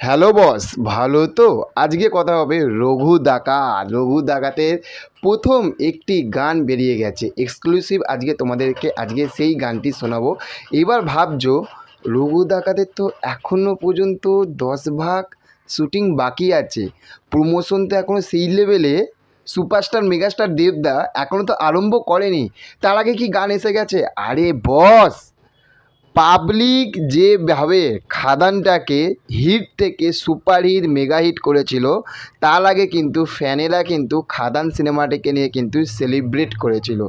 Hello boss, ভালো তো? আজকে কথা হবে রঘু দাকা। রঘু ডাকাতের প্রথম একটি গান বেরিয়ে গেছে। এক্সক্লুসিভ আজকে তোমাদেরকে, আজকে সেই গানটি শোনাবো। এবার ভাবছ, রঘু ডাকাতের তো এখনও পর্যন্ত দশ ভাগ শ্যুটিং বাকি আছে। প্রমোশন তো এখনও সেই লেভেলে সুপারস্টার মেগাস্টার দেবদা এখনও তো আরম্ভ করেনি। তার আগে কি গান এসে গেছে? আরে বস পাবলিক যেভাবে খাদানটাকে হিট থেকে সুপার হিট, মেগা হিট করেছিল, তার আগে কিন্তু ফ্যানেরা কিন্তু খাদান সিনেমাটিকে নিয়ে কিন্তু সেলিব্রেট করেছিল।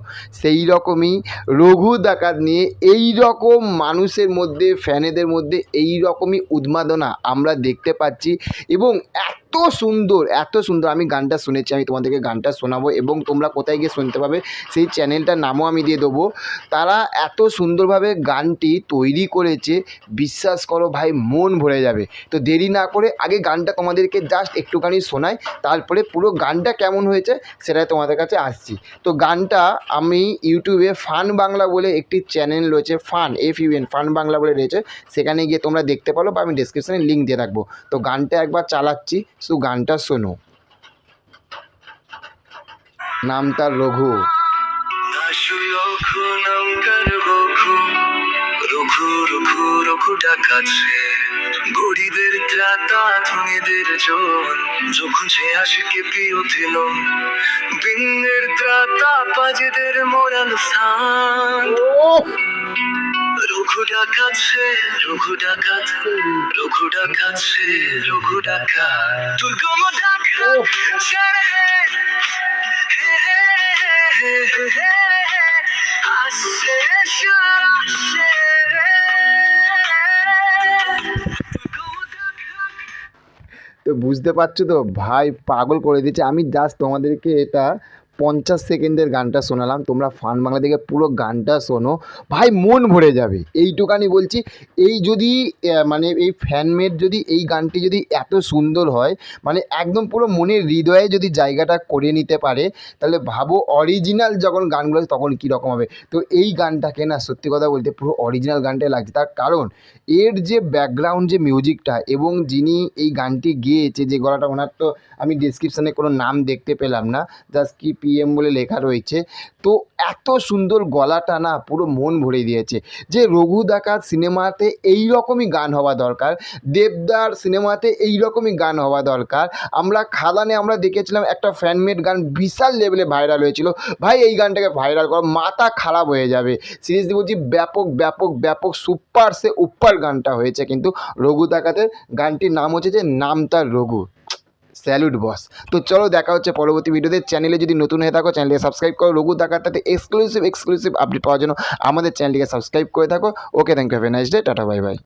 সেই রকমই রঘু ডাকাত নিয়ে এই রকম মানুষের মধ্যে, ফ্যানেদের মধ্যে এই রকমই উন্মাদনা আমরা দেখতে পাচ্ছি এবং এত সুন্দর এত সুন্দর আমি গানটা শুনেছি, আমি তোমাদেরকে গানটা শোনাবো এবং তোমরা কোথায় গিয়ে শুনতে পাবে সেই চ্যানেলটার নামও আমি দিয়ে দেবো। তারা এত সুন্দরভাবে গানটি তৈরি করেছে, বিশ্বাস করো ভাই, মন ভরে যাবে। তো দেরি না করে আগে গানটা তোমাদেরকে জাস্ট একটুখানি শোনাই, তারপরে পুরো গানটা কেমন হয়েছে সেটাই তোমাদের কাছে আসছি। তো গানটা আমি ইউটিউবে ফান বাংলা বলে একটি চ্যানেল রয়েছে, fun F U N fun Bangla রয়েছে, সেখানে গিয়ে তোমরা দেখতে পারো বা আমি ডিসক্রিপশানে লিঙ্ক দিয়ে রাখব। তো গানটা একবার চালাচ্ছি, শুধু গানটা শোনো। নাম তার রঘু। রঘু ডাকাছে গরিবের ত্রাতা ধনীদের জন যখন সে আশিকে প্রিয় দিল বিন্নের ত্রাতা পাজেদের মোরাল স্থান রঘু ডাকাছে রঘু ডাকাত রঘু ডাকাছে রঘু ডাকাত দুর্গম হে আসছে আসছে তো বুঝতে পারছ তো? ভাই পাগল করে দিচ্ছে আমি জাস্ট তোমাদেরকে এটা পঞ্চাশ সেকেন্ডের গানটা শোনালাম, তোমরা ফান বাংলা থেকে পুরো গানটা শোনো, ভাই মন ভরে যাবে। এইটুকানি বলছি, এই যদি মানে এই ফ্যানমেড যদি এই গানটি যদি এত সুন্দর হয় মানে একদম পুরো মনের হৃদয়ে যদি জায়গাটা করে নিতে পারে, তাহলে ভাবো অরিজিনাল যখন গানগুলো তখন কীরকম হবে। তো এই গানটাকে না সত্যি কথা বলতে পুরো অরিজিনাল গানটাই লাগছে। তার কারণ, এর যে ব্যাকগ্রাউন্ড যে মিউজিকটা এবং যিনি এই গানটি গেয়েছে, যে গলাটা ওনার তো আমি ডিসক্রিপশানে কোনো নাম দেখতে পেলাম না জাস্ট কি পিএম বলে লেখা রয়েছে। তো এত সুন্দর গলাটা না পুরো মন ভরে দিয়েছে যে রঘু ডাকাত সিনেমাতে এই রকমই গান হওয়া দরকার, দেবদার সিনেমাতে এই রকমই গান হওয়া দরকার। আমরা খাদানে আমরা দেখেছিলাম একটা ফ্যানমেড গান বিশাল লেভেলে ভাইরাল হয়েছিল। ভাই, এই গানটাকে ভাইরাল করো, মাথা খারাপ হয়ে যাবে। সিরিয়াসলি বলছি, ব্যাপক ব্যাপক ব্যাপক সুপার সে উপ্পার গানটা হয়েছে। কিন্তু রঘু ডাকাতের গানটির নাম হচ্ছে যে, নাম তার রঘু। স্যালুট বস। তো চলো দেখা হচ্ছে পরবর্তী ভিডিওতে। চ্যানেলে যদি নতুন হয়ে থাকো চ্যানেলে সাবস্ক্রাইব করো। রঘু ডাকাতাতে এক্সক্লুসিভ এক্সক্লুসিভ আপডেট পাওয়ার জন্য আমাদের চ্যানেলটিকে সাবস্ক্রাইব করে থাকো। Okay thank you have a nice day tata bye bye